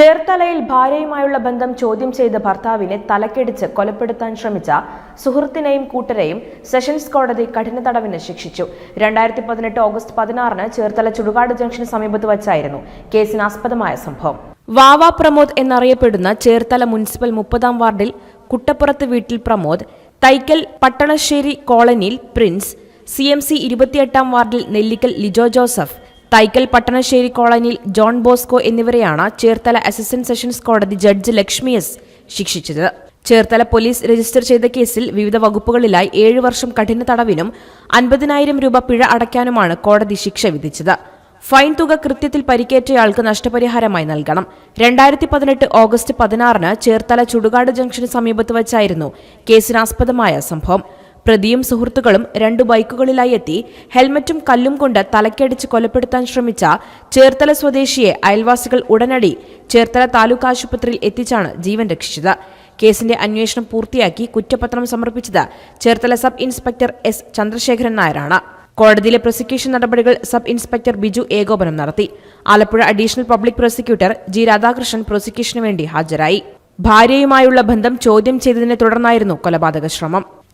ചേർത്തലയിൽ ഭാര്യയുമായുള്ള ബന്ധം ചോദ്യം ചെയ്ത ഭർത്താവിനെ തലക്കടിച്ച് കൊലപ്പെടുത്താൻ ശ്രമിച്ച സുഹൃത്തിനെയും കൂട്ടരെയും സെഷൻസ് കോടതി കഠിന തടവിന് ശിക്ഷിച്ചു. രണ്ടായിരത്തി പതിനെട്ട് ഓഗസ്റ്റ് പതിനാറിന് ചേർത്തല ചുടുകാട് ജംഗ്ഷന് സമീപത്ത് വച്ചായിരുന്നു കേസിനാസ്പദമായ സംഭവം. വാവ പ്രമോദ് എന്നറിയപ്പെടുന്ന ചേർത്തല മുനിസിപ്പൽ മുപ്പതാം വാർഡിൽ കുട്ടപ്പുറത്ത് വീട്ടിൽ പ്രമോദ് തൈക്കൽ പട്ടണശ്ശേരി കോളനിയിൽ പ്രിൻസ് സി എം സി ഇരുപത്തിയെട്ടാം വാർഡിൽ നെല്ലിക്കൽ ലിജോ ജോസഫ് തൈക്കൽ പട്ടണശ്ശേരി കോളനിയിൽ ജോൺ ബോസ്കോ എന്നിവരെയാണ് ചേർത്തല അസിസ്റ്റന്റ് സെഷൻസ് കോടതി ജഡ്ജ് ലക്ഷ്മി എസ് ശിക്ഷിച്ചത്. ചേർത്തല പോലീസ് രജിസ്റ്റർ ചെയ്ത കേസിൽ വിവിധ വകുപ്പുകളിലായി ഏഴ് വർഷം കഠിന തടവിനും അൻപതിനായിരം രൂപ പിഴ അടയ്ക്കാനുമാണ് കോടതി ശിക്ഷ വിധിച്ചത്. ഫൈൻ തുക കൃത്യത്തിൽ പരിക്കേറ്റയാൾക്ക് നഷ്ടപരിഹാരമായി നൽകണം. രണ്ടായിരത്തി പതിനെട്ട് ഓഗസ്റ്റ് പതിനാറിന് ചേർത്തല ചുടുകാട് ജംഗ്ഷന് സമീപത്ത് വച്ചായിരുന്നു കേസിനാസ്പദമായ സംഭവം. പ്രതിയും സുഹൃത്തുക്കളും രണ്ടു ബൈക്കുകളിലായി എത്തി. ഹെൽമറ്റും കല്ലും കൊണ്ട് തലക്കടിച്ച് കൊലപ്പെടുത്താൻ ശ്രമിച്ച ചേർത്തല സ്വദേശിയെ അയൽവാസികൾ ഉടനടി ചേർത്തല താലൂക്ക് ആശുപത്രിയിൽ എത്തിച്ചാണ് ജീവൻ രക്ഷിച്ചത്. കേസിന്റെ അന്വേഷണം പൂർത്തിയാക്കി കുറ്റപത്രം സമർപ്പിച്ചത് Cherthala sub inspector S Chandrasekharan നായരാണ്. കോടതിയിലെ പ്രോസിക്യൂഷൻ നടപടികൾ സബ് ഇൻസ്പെക്ടർ ബിജു ഏകോപനം നടത്തി. Alappuzha additional public prosecutor G Radhakrishnan പ്രോസിക്യൂഷനു വേണ്ടി ഹാജരായി. ഭാര്യയുമായുള്ള ബന്ധം ചോദ്യം ചെയ്തതിനെ തുടർന്നായിരുന്നു കൊലപാതക ശ്രമം.